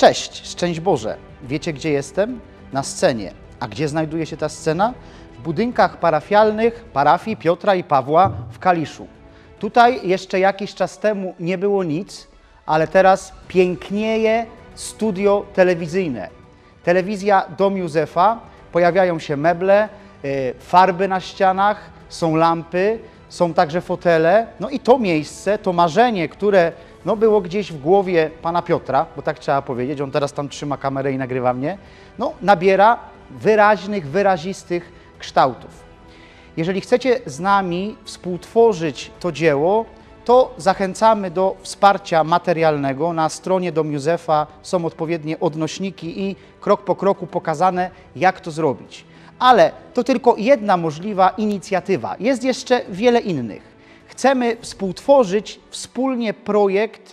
Cześć, szczęść Boże. Wiecie gdzie jestem? Na scenie. A gdzie znajduje się ta scena? W budynkach parafialnych parafii Piotra i Pawła w Kaliszu. Tutaj jeszcze jakiś czas temu nie było nic, ale teraz pięknieje studio telewizyjne. Telewizja Dom Józefa, pojawiają się meble, y, farby na ścianach, są lampy, są także fotele. No i to miejsce, to marzenie, które no, było gdzieś w głowie pana Piotra, bo tak trzeba powiedzieć, on teraz tam trzyma kamerę i nagrywa mnie, no, nabiera wyraźnych, wyrazistych kształtów. Jeżeli chcecie z nami współtworzyć to dzieło, to zachęcamy do wsparcia materialnego. Na stronie Dom Józefa są odpowiednie odnośniki i krok po kroku pokazane, jak to zrobić. Ale to tylko jedna możliwa inicjatywa. Jest jeszcze wiele innych. Chcemy współtworzyć wspólnie projekt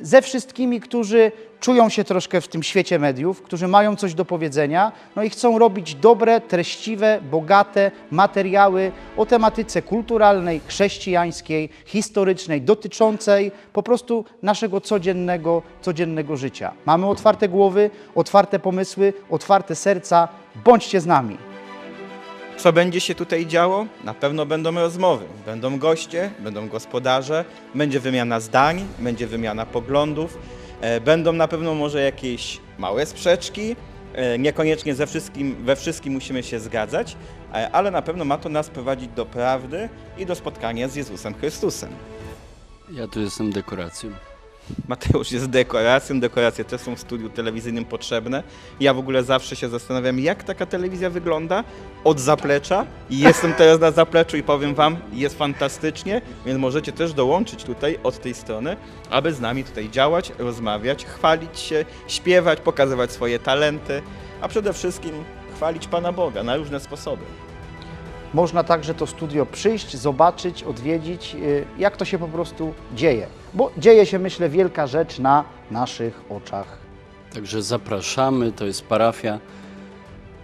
ze wszystkimi, którzy czują się troszkę w tym świecie mediów, którzy mają coś do powiedzenia, no i chcą robić dobre, treściwe, bogate materiały o tematyce kulturalnej, chrześcijańskiej, historycznej, dotyczącej po prostu naszego codziennego, codziennego życia. Mamy otwarte głowy, otwarte pomysły, otwarte serca. Bądźcie z nami. Co będzie się tutaj działo? Na pewno będą rozmowy, będą goście, będą gospodarze, będzie wymiana zdań, będzie wymiana poglądów, e, będą na pewno może jakieś małe sprzeczki, e, niekoniecznie ze wszystkim, we wszystkim musimy się zgadzać, e, ale na pewno ma to nas prowadzić do prawdy i do spotkania z Jezusem Chrystusem. Ja tu jestem dekoracją. Mateusz jest dekoracją, dekoracje też są w studiu telewizyjnym potrzebne. Ja w ogóle zawsze się zastanawiam, jak taka telewizja wygląda od zaplecza. I jestem teraz na zapleczu i powiem Wam, jest fantastycznie, więc możecie też dołączyć tutaj od tej strony, aby z nami tutaj działać, rozmawiać, chwalić się, śpiewać, pokazywać swoje talenty, a przede wszystkim chwalić Pana Boga na różne sposoby. Można także to studio przyjść, zobaczyć, odwiedzić, y, jak to się po prostu dzieje. Bo dzieje się, myślę, wielka rzecz na naszych oczach. Także zapraszamy, to jest parafia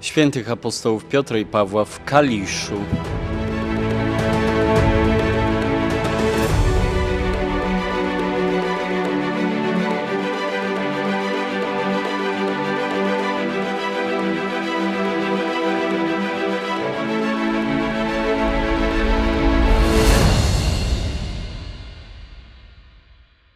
świętych apostołów Piotra i Pawła w Kaliszu.